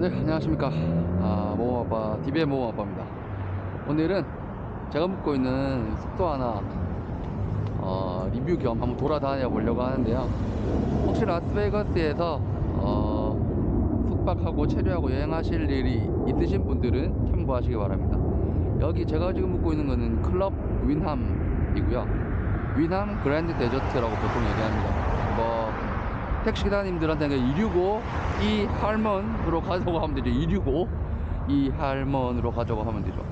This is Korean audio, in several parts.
네, 안녕하십니까. 아, 모모아빠, DB의 모모아빠입니다. 오늘은 제가 묵고 있는 숙소 하나, 어, 리뷰 겸 한번 돌아다녀 보려고 하는데요. 혹시 라스베이거스에서, 어, 숙박하고 체류하고 여행하실 일이 있으신 분들은 참고하시기 바랍니다. 여기 제가 지금 묵고 있는 거는 클럽 윈함이고요. 윈함 그랜드 데저트라고 보통 얘기합니다. 뭐, 택시 기사님들한테는 265 이 할먼으로 가자고 하면 되죠. 265 이 할먼으로 가자고 하면 되죠.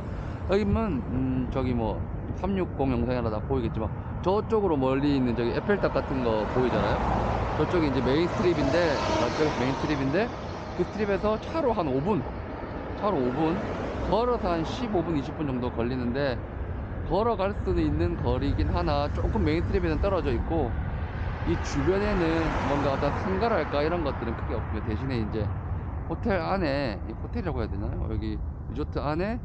여기는 음, 저기 뭐 360 영상이라 다 보이겠지만 저쪽으로 멀리 있는 저기 에펠탑 같은 거 보이잖아요. 저쪽이 이제 메인 스트립인데 라스베가스 메인 스트립인데 그 스트립에서 차로 한 5분 차로 5분 걸어서 한 15분 20분 정도 걸리는데 걸어갈 수는 있는 거리긴 하나 조금 메인 스트립에는 떨어져 있고 이 주변에는 뭔가 어떤 상가랄까 이런 것들은 크게 없고요. 대신에 이제 호텔 안에 이 호텔이라고 해야 되나요? 여기 리조트 안에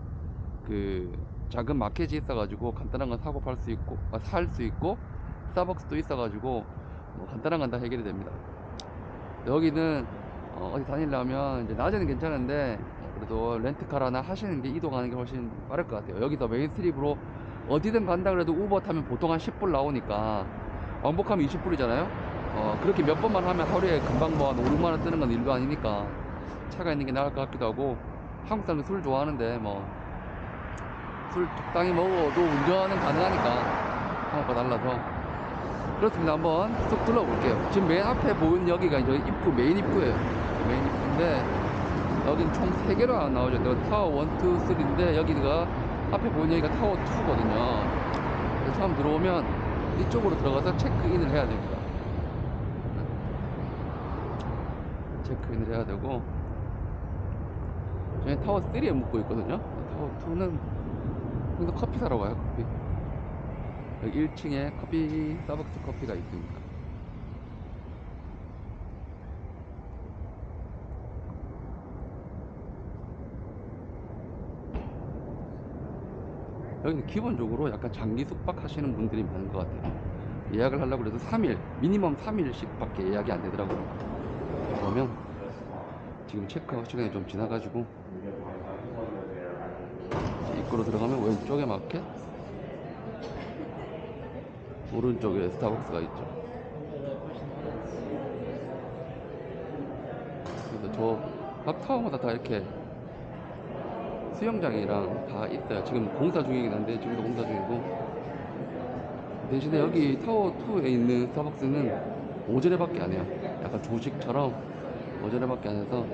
그 작은 마켓이 있어가지고 간단한 건 사고 팔 수 있고 아, 살 수 있고 스타벅스도 있어가지고 뭐 간단한 건 다 해결이 됩니다. 여기는 어, 디 다니려면 이제 낮에는 괜찮은데 어, 그래도 렌트카라나 하시는 게 이동하는 게 훨씬 빠를 것 같아요. 여기서 메인 스트립으로 어디든 간다 그래도 우버 타면 보통 한 10불 나오니까 왕복하면 20불이잖아요. 어, 그렇게 몇 번만 하면 하루에 금방 뭐 한 5, 6만 원 뜨는 건 일도 아니니까 차가 있는 게 나을 것 같기도 하고 한국 사람들 술 좋아하는데 뭐 술 적당히 먹어도 운전은 가능하니까 한국과 달라서 그렇습니다. 한번 쑥 둘러볼게요. 지금 맨 앞에 보이는 여기가 이제 입구 메인 입구예요. 메인 입구인데 여긴 총 3개로 나오죠. 또 타워 1, 2, 3인데 여기가 앞에 보이는 여기가 타워 2거든요. 그래서 처음 들어오면 이쪽으로 들어가서 체크인을 해야 됩니다. 체크인을 해야 되고 저희 타워 3에 묵고 있거든요. 타워 2는 여기서 커피 사러 가요. 커피. 여기 1층에 커피 스타벅스 커피가 있습니다. 여기는 기본적으로 약간 장기 숙박하시는 분들이 많은 것 같아요. 예약을 하려고 해도 3일, 미니멈 3일씩 밖에 예약이 안 되더라고요. 그러면 지금 체크아웃 시간이 좀 지나가지고 입구로 들어가면 왼쪽에 마켓, 오른쪽에 스타벅스가 있죠. 그래서 저각 타워마다 다 이렇게 수영장이랑 다 있어요. 지금 공사 중이긴 한데 지금도 공사 중이고 대신에 여기 타워 2에 있는 스타벅스는 오전에밖에 안 해요. 약간 조식처럼 오전에밖에 안 해서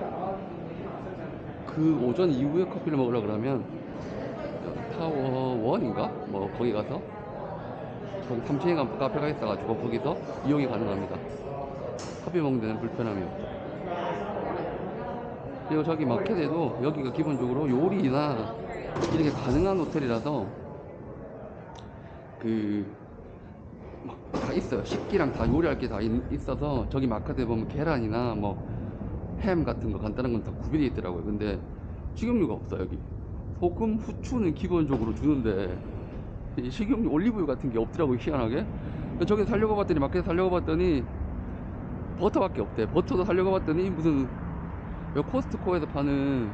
그 오전 이후에 커피를 먹으려 그러면 타워 1인가 뭐 거기 가서 거기 3층에 카페가 있어가지고 거기서 이용이 가능합니다. 커피 먹는 데는 불편함이 없죠. 그리고 저기 마켓에도 여기가 기본적으로 요리나 이렇게 가능한 호텔이라서 그막다 있어요. 식기랑 다 요리할 게 다 있어서 저기 마켓에 보면 계란이나 뭐 햄 같은 거 간단한 건 다 구비되어 있더라고요. 근데 식용유가 없어 여기. 소금, 후추는 기본적으로 주는데 이 식용유, 올리브유 같은 게 없더라고요. 희한하게. 저기 살려고 봤더니 마켓에 살려고 봤더니 버터밖에 없대. 버터도 살려고 봤더니 무슨 여 코스트코에서 파는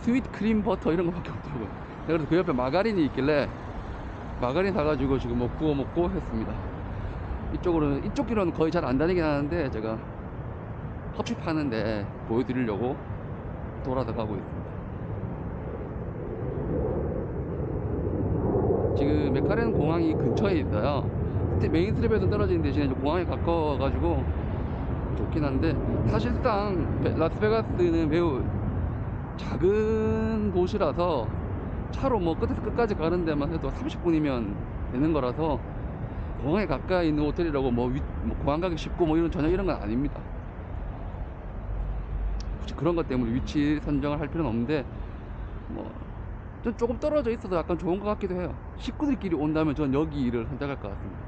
스위트 크림 버터 이런 거밖에 없더라고요. 그래서 그 옆에 마가린이 있길래 마가린 사가지고 지금 뭐 구워 먹고 했습니다. 이쪽으로는 이쪽 길은 거의 잘 안 다니긴 하는데 제가 커피 파는데 보여드리려고 돌아다가고 있습니다. 지금 메카렌 공항이 근처에 있어요. 메인 스트립에서 떨어지는 대신에 좀 공항에 가까워가지고 좋긴 한데 사실상 베- 라스베가스는 매우 작은 도시라서 차로 뭐 끝에서 끝까지 가는 데만 해도 30분이면 되는 거라서 공항에 가까이 있는 호텔이라고 뭐, 위- 뭐 공항 가기 쉽고 뭐 이런 전혀 이런 건 아닙니다. 굳이 그런 것 때문에 위치 선정을 할 필요는 없는데 뭐좀 조금 떨어져 있어서 약간 좋은 것 같기도 해요. 식구들끼리 온다면 전 여기를 선택할 것 같습니다.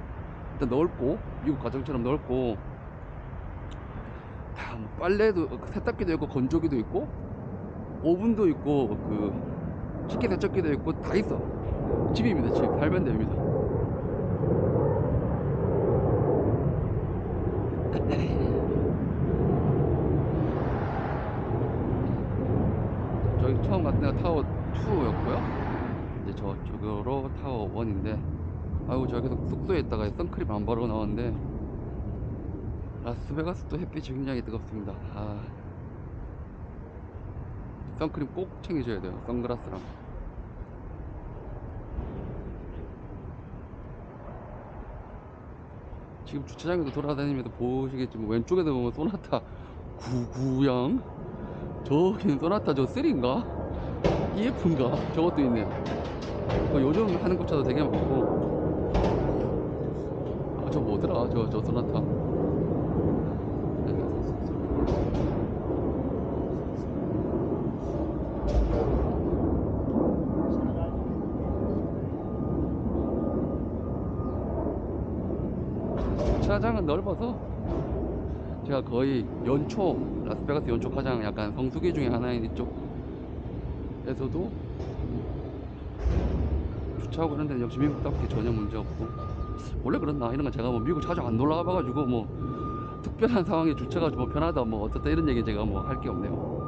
일단 넓고 미국 가정처럼 넓고 다뭐 빨래도 세탁기도 있고 건조기도 있고 오븐도 있고 그 식기 세척기도 있고 다 있어. 집입니다 집. 살면 됩니다. 처음 갔던 데가 타워 2였고요. 이제 저쪽으로 타워 1인데, 아이고, 저 계속 숙소에 있다가 선크림 안 바르고 나왔는데, 라스베가스도 햇빛이 굉장히 뜨겁습니다. 아. 선크림 꼭 챙기셔야 돼요. 선글라스랑. 지금 주차장에도 돌아다니면서 보시겠지만 왼쪽에도 보면 소나타 99형 저기는 소나타 저 3인가? EF인가? 저것도 있네요 그 요즘 하는 것차도 되게 많고 아, 저 뭐더라 저, 저 소나타 주차장은 넓어서 제가 거의 연초 라스베가스 연초 가장 약간 성수기 중에 하나인 이쪽에서도 주차하고 이런 데는 역시 미국답게 전혀 문제 없고. 원래 그렇나? 이런 건 제가 뭐 미국 자주 안 놀러 가봐가지고 뭐 특별한 상황에 주차가 뭐 편하다 뭐 어떻다 이런 얘기 제가 뭐 할 게 없네요.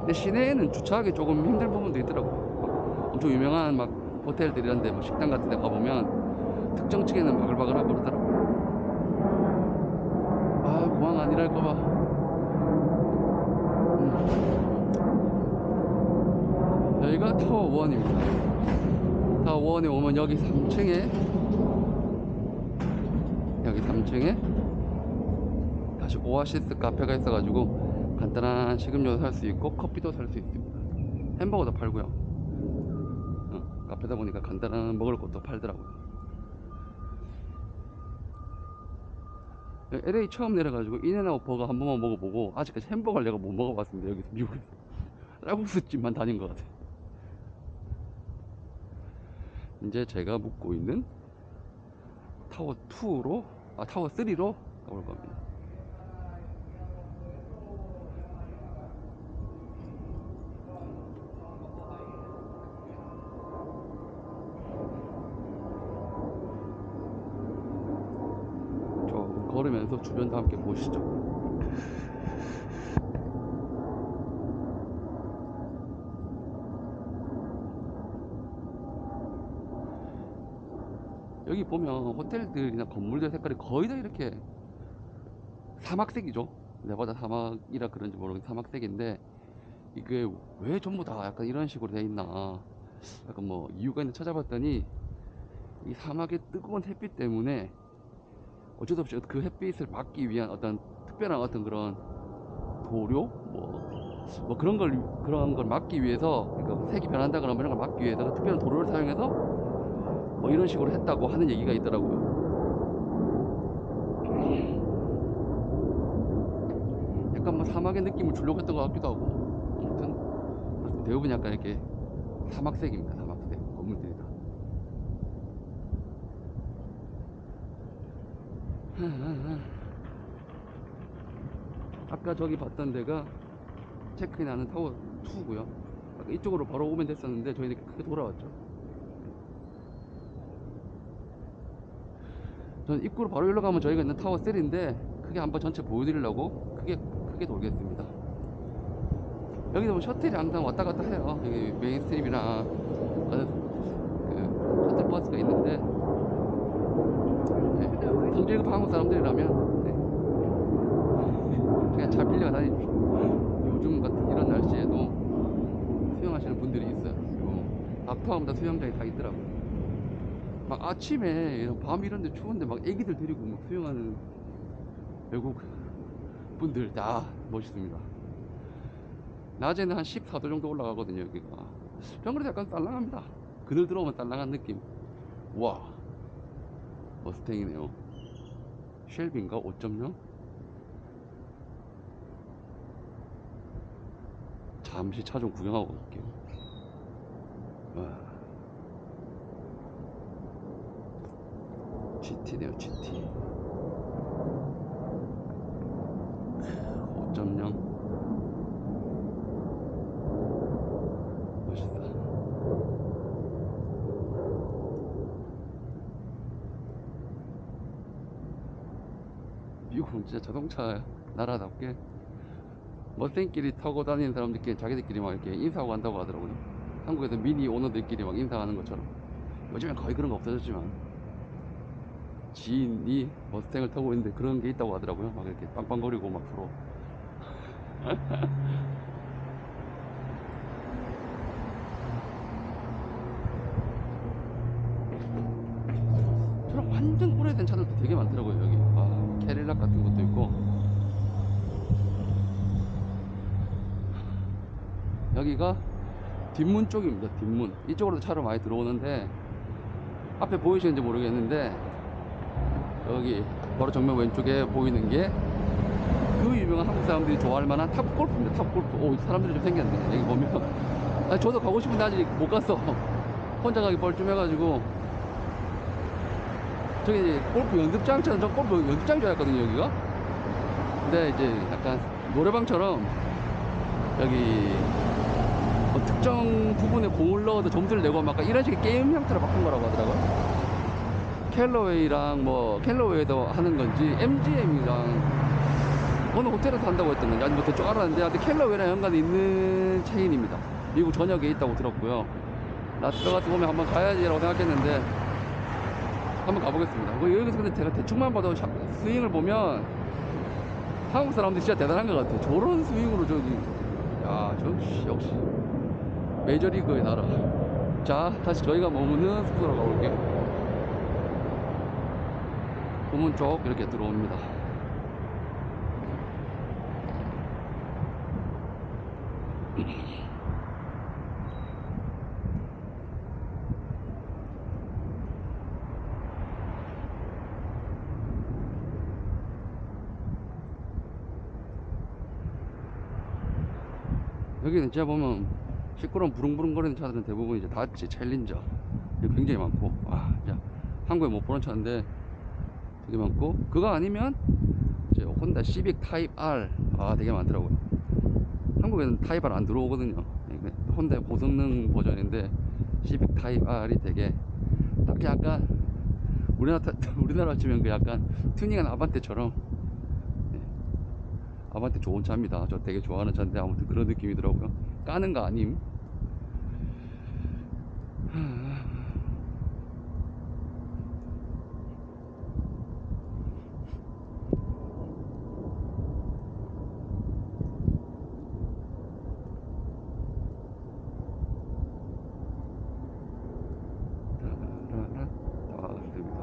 근데 시내에는 주차하기 조금 힘든 부분도 있더라고 엄청 유명한 막 호텔들 이런 데뭐 식당 같은 데 가보면 특정 층에는 바글바글하고 그러더라고. 아 공항 아니랄까봐. 음. 여기가 타워 1입니다. 타워 1에 오면 여기 3층에 여기 3층에 다시 오아시스 카페가 있어가지고 간단한 식음료도 살 수 있고 커피도 살 수 있습니다. 햄버거도 팔고요. 어, 카페다 보니까 간단한 먹을 것도 팔더라고요 LA 처음 내려가지고 인앤아웃 버거 한 번만 먹어보고 아직까지 햄버거를 내가 못 먹어봤습니다 여기서 미국에서. 쌀국수집만 다닌 것 같아. 이제 제가 묵고 있는 타워 2로 아 타워 3로 가볼 겁니다 주변도 함께 보시죠 여기 보면 호텔들이나 건물들 색깔이 거의 다 이렇게 사막색이죠. 내보다 사막이라 그런지 모르겠는데 사막색인데 이게 왜 전부 다 약간 이런 식으로 돼 있나 약간 뭐 이유가 있는 찾아봤더니 이 사막의 뜨거운 햇빛 때문에 어쩔 수 없이 그 햇빛을 막기 위한 어떤 특별한 어떤 그런 도료 뭐, 뭐 그런 걸 그런 걸 막기 위해서 그러니까 색이 변한다거나 뭐 이런 걸 막기 위해서 그 특별한 도료를 사용해서 뭐 이런 식으로 했다고 하는 얘기가 있더라고요. 약간 뭐 사막의 느낌을 주려고 했던 것 같기도 하고 아무튼 대부분 약간 이렇게 사막색입니다. 사막색 건물들이 다. 아까 저기 봤던 데가 체크인하는 타워 2고요. 아까 이쪽으로 바로 오면 됐었는데 저희는 크게 돌아왔죠. 전 입구로 바로 일로 가면 저희가 있는 타워 3인데 크게 한번 전체 보여드리려고 크게 크게 돌겠습니다. 여기도 뭐 셔틀이 항상 왔다 갔다 해요. 여기 메인 스트림이나 어느 그 셔틀 버스가 있는데 급한 한국 사람들이라면 네. 그냥 잘 빌려 다니십시오. 요즘 같은 이런 날씨에도 수영하시는 분들이 있어요. 요 닥터마다 수영장이 다 있더라고요. 막 아침에 밤 이런데 추운데 막 애기들 데리고 막 수영하는 외국 분들 다 멋있습니다. 낮에는 한 14도 정도 올라가거든요 여기가. 전 그래도 약간 딸랑합니다. 그늘 들어오면 딸랑한 느낌. 와 머스탱이네요. 쉘비인가 5.0? 잠시 차 좀 구경하고 갈게요. 와. GT네요, GT. 5.0. 멋있다. 미국은 진짜 자동차 나라답게 머스탱끼리 타고 다니는 사람들끼리 자기들끼리 막 이렇게 인사하고 간다고 하더라고요. 한국에서 미니 오너들끼리 막 인사하는 것처럼. 요즘엔 거의 그런 거 없어졌지만 지인이 머스탱을 타고 있는데 그런 게 있다고 하더라고요. 막 이렇게 빵빵거리고 막 서로. 저런 완전 오래된 차들도 되게 많더라고요 여기. 아 캐릴락 같은 것도 있고. 여기가 뒷문 쪽입니다. 뒷문. 이쪽으로도 차로 많이 들어오는데 앞에 보이시는지 모르겠는데 여기 바로 정면 왼쪽에 보이는 게 그 유명한 한국 사람들이 좋아할 만한 탑 골프입니다. 탑 골프. 오, 사람들이 좀 생겼네. 여기 보면. 아, 저도 가고 싶은데 아직 못 갔어. 혼자 가기 뻘쭘해가지고. 저기 골프 연습장처럼 저 골프 연습장 줄 알았거든요, 여기가. 근데 이제 약간 노래방처럼 여기 뭐 특정 부분에 공을 넣어도 점수를 내고 막 이런 식의 게임 형태로 바꾼 거라고 하더라고요. 캘러웨이랑 뭐 캘러웨이도 하는 건지 MGM이랑 어느 호텔에서 한다고 했던 건지 아니 뭐 대충 알았는데 하여튼 캘러웨이랑 연관이 있는 체인입니다. 미국 전역에 있다고 들었고요. 라스베가스 보면 한번 가야지라고 생각했는데 한번 가보겠습니다. 그 여기서 근데 제가 대충만 봐도 샤- 스윙을 보면 한국 사람들 진짜 대단한 것 같아요. 저런 스윙으로 저기 야 역시 역시 메이저리그의 나라. 자 다시 저희가 머무는 숙소로 가볼게요. 고문 쪽 이렇게 들어옵니다. 여기는 진짜 보면 시끄러운 부릉부릉거리는 차들은 대부분 이제 다치, 챌린저. 굉장히 많고. 와 진짜. 한국에 못 보는 차인데 되게 많고. 그거 아니면 이제 혼다 시빅 타입 R. 아 되게 많더라고요. 한국에는 타입 R 안 들어오거든요. 예, 혼다의 고성능 버전인데 시빅 타입 R이 되게 딱 약간 우리나라 타- 우리나라 치면 그 약간 튜닝한 아반떼처럼 예, 아반떼 좋은 차입니다. 저 되게 좋아하는 차인데 아무튼 그런 느낌이더라고요. 까는 거 아님. 왔습니다.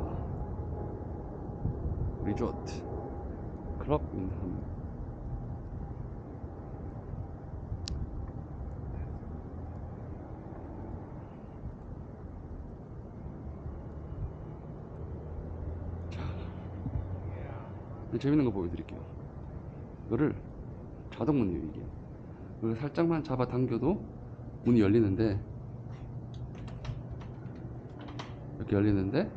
리조트 클럽 인삼 자, 재밌는 거 보여드릴게요. 이거를 자동문이에요, 이게. 이걸 살짝만 잡아 당겨도 문이 열리는데, 이렇게 열리는데,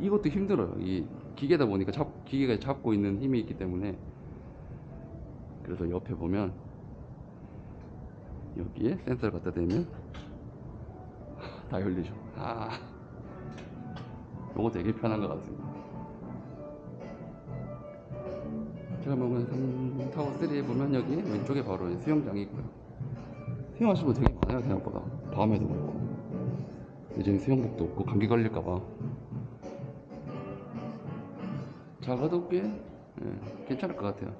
이것도 힘들어요. 이 기계다 보니까 잡, 기계가 잡고 있는 힘이 있기 때문에. 그래서 옆에 보면, 여기에 센서를 갖다 대면, 다 열리죠. 아, 요거 되게 편한 것 같습니다. 제가 3, 타워 3에 보면 여기 왼쪽에 바로 수영장이 있고요. 수영하시는 분 되게 많아요, 생각보다. 밤에도 그렇고. 이제 수영복도 없고 감기 걸릴까봐. 작아도 꽤 예, 괜찮을 것 같아요.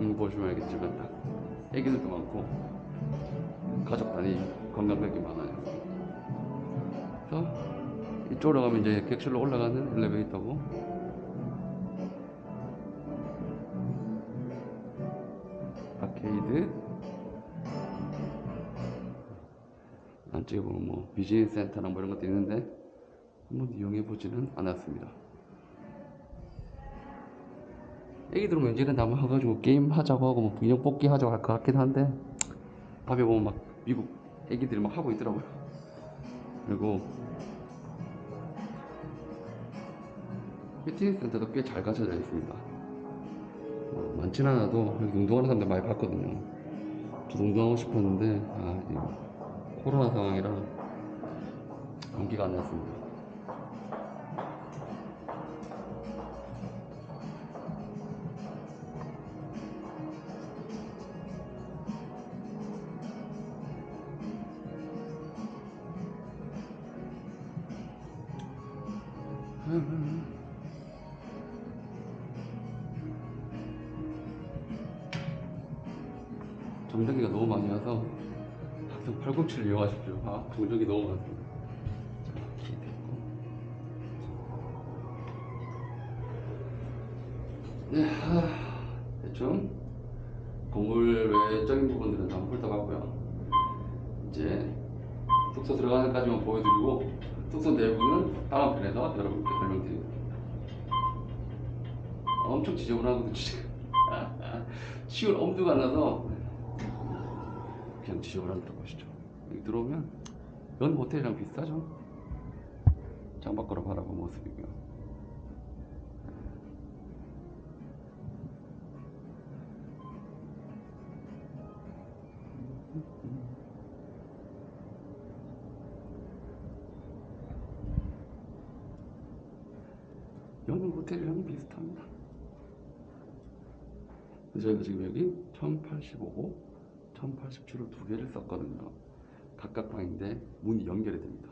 음, 보시면 알겠지만 딱 애기들도 많고 가족 단위 관광객이 많아요. 이쪽으로 가면 이제 객실로 올라가는 엘리베이터고 아케이드 안쪽에 보면 뭐 비즈니스 센터나 뭐 이런 것도 있는데 한번 이용해 보지는 않았습니다. 애기들은 왠지 이런 나무 와가지고 게임 하자고 하고 뭐 인형 뽑기 하자고 할 것 같긴 한데 밤에 보면 막 미국 애기들이 막 하고 있더라고요. 그리고 피트니스 센터도 꽤 잘 갖춰져 있습니다. 어, 많진 않아도 여기 운동하는 사람들 많이 봤거든요. 저도 운동하고 싶었는데 아, 이 코로나 상황이라 연기가 안 났습니다. 점등기가 너무 많이 와서 항상 807을 이용하십시오. 아, 동력이 너무 많습니다. 자, 키 됐고. 네, 하, 대충 건물 외적인 부분들은 다 훑어봤고요. 이제 숙소 까지만 보여드리고 숙소 내부는 다음 편에서 여러분께 설명드리겠습니다. 엄청 지저분하거든요 시골 엄두가 안 나서 그냥 지저분한 데로 보시죠. 여기 들어오면 연 호텔이랑 비슷하죠? 창밖으로 바라본 모습이고요 연 호텔이랑 비슷합니다 저희가 지금 여기 1085호, 1087호 두 개를 썼거든요. 각각 방인데 문이 연결이 됩니다.